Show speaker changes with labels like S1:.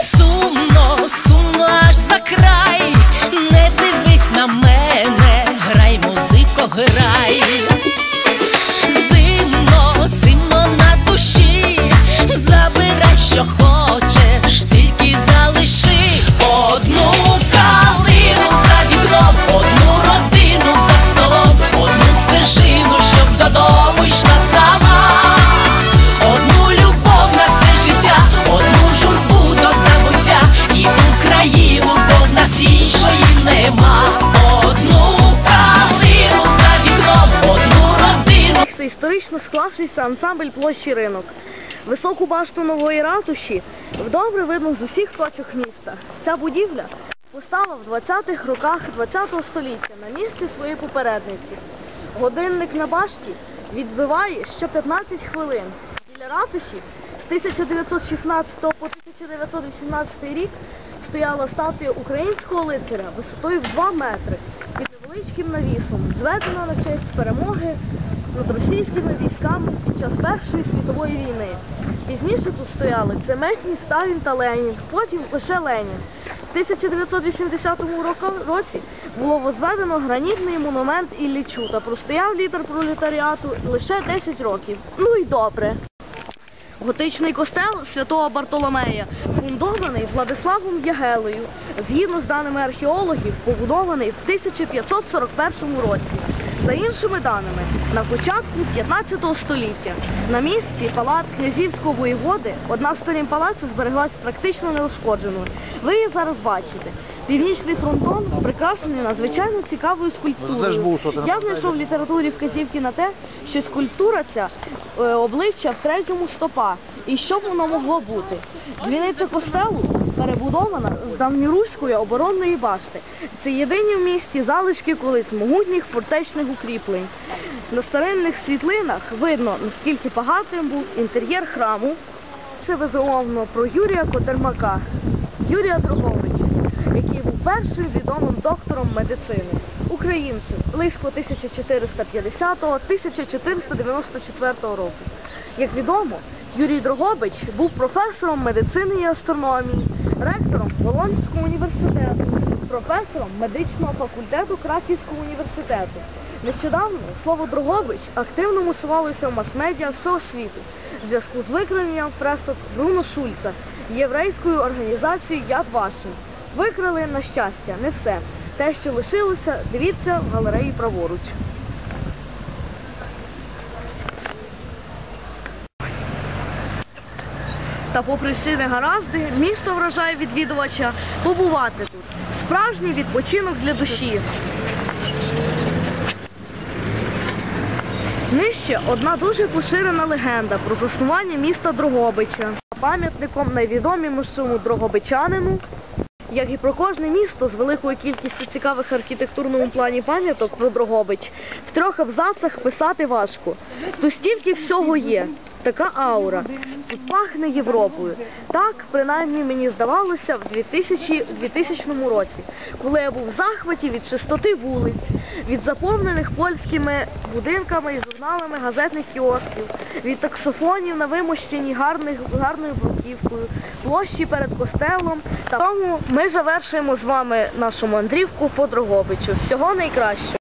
S1: Сумно, сумно аж за край, не дивись на мене, грай, музико, грай.
S2: Історично ансамбль площі ринок. Високу башту нової ратуші добре видно з усіх точок міста. Ця будівля постала в 20-х роках ХХ століття на місці своєї попередниці. Годинник на башті відбиває що 15 хвилин. Біля ратуші з 1916 по 1918 рік стояла статуя українського лицаря висотою в 2 метри під невеличким навісом, зведена на честь перемоги над російськими військами під час Першої світової війни. Пізніше тут стояли цементні Сталін та Ленін, потім лише Ленін. В 1980 році було возведено гранітний монумент Іллічу та простояв лідер пролетаріату лише 10 років. Ну і добре. Готичний костел святого Бартоломея, фундований Владиславом Ягелею, згідно з даними археологів, побудований в 1541 році. За іншими даними, на початку 15 століття на місці палат князівського воєводи одна з сторін палацу збереглась практично неушкодженою. Ви її зараз бачите. Північний фронтон прикрашений надзвичайно цікавою скульптурою. Я знайшов в літературі вказівки на те, що скульптура ця е, обличчя в третьому стопа. І що б воно могло бути? Дзвіниця костелу перебудована з давньоруської оборонної башти. Це єдині в місті залишки колись могутніх фортечних укріплень. На старинних світлинах видно, наскільки багатим був інтер'єр храму. Це безумовно про Юрія Котермака, Юрія Дроговича, який був першим відомим доктором медицини, українцем близько 1450-1494 року. Як відомо, Юрій Дрогобич був професором медицини і астрономії, ректором Болонського університету, професором медичного факультету Краківського університету. Нещодавно слово Дрогобич активно мусувалося в мас-медіа всього світу в зв'язку з викраденням фресок Бруно Шульца єврейською організацією Яд Вашим. Викрали, на щастя, не все. Те, що лишилося, дивіться в галереї праворуч. Та попри всі негаразди, місто вражає відвідувача побувати тут. Справжній відпочинок для душі. Нижче одна дуже поширена легенда про заснування міста Дрогобича. Пам'ятником найвідомішому дрогобичанину, як і про кожне місто з великою кількістю цікавих архітектурному плані пам'яток про Дрогобич, в трьох абзацах писати важко. Тут стільки всього є. Така аура. Тут пахне Європою. Так, принаймні, мені здавалося в 2000, 2000 році, коли я був в захваті від чистоти вулиць, від заповнених польськими будинками і журналами газетних кіосків, від таксофонів на вимощеній гарних, гарною бруківкою, площі перед костелом. Тому ми завершуємо з вами нашу мандрівку по Дрогобичу. Всього найкращого.